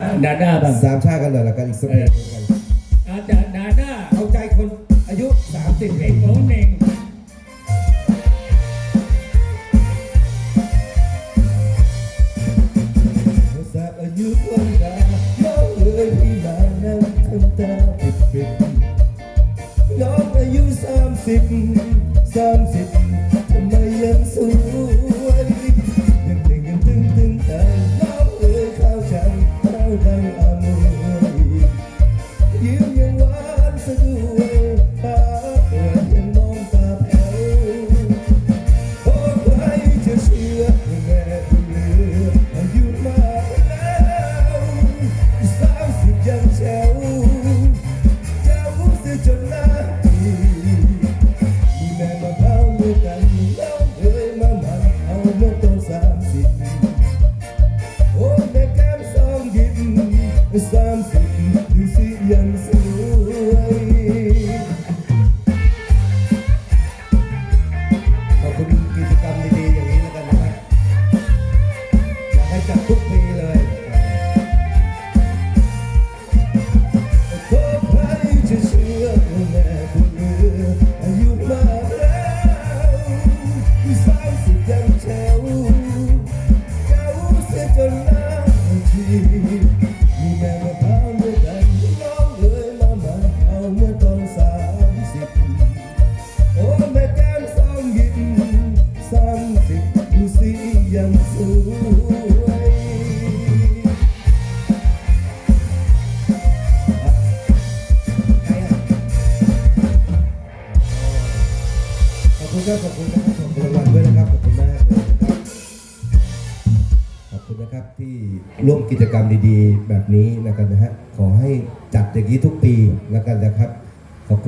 ดาด้าบ้างสามชาติกันเลยอยละกันอีกสักเพลงหกันอาจารย์ดาด้าเอาใจคนอายุ 30เพลงน้นเองสามอายุคนดาน้องเอยพี่มานั่งทำตาปิดปิดนองอายุ 30 30 เอาเมื่อต้นสามสิบโอ้แม่แก้มสองยิ้มสามสิบดูสิยังส ขอบคุณครับขอบคุณนะครับขอบคุณรางวัลด้วยนะครับขอบคุณมาก คุณนะครับที่ร่วมกิจกรรมดีๆ แบบนี้นะครับนะฮะขอให้จัดอย่างนี้ทุกปีแล้วกันนะครับขอบคุณ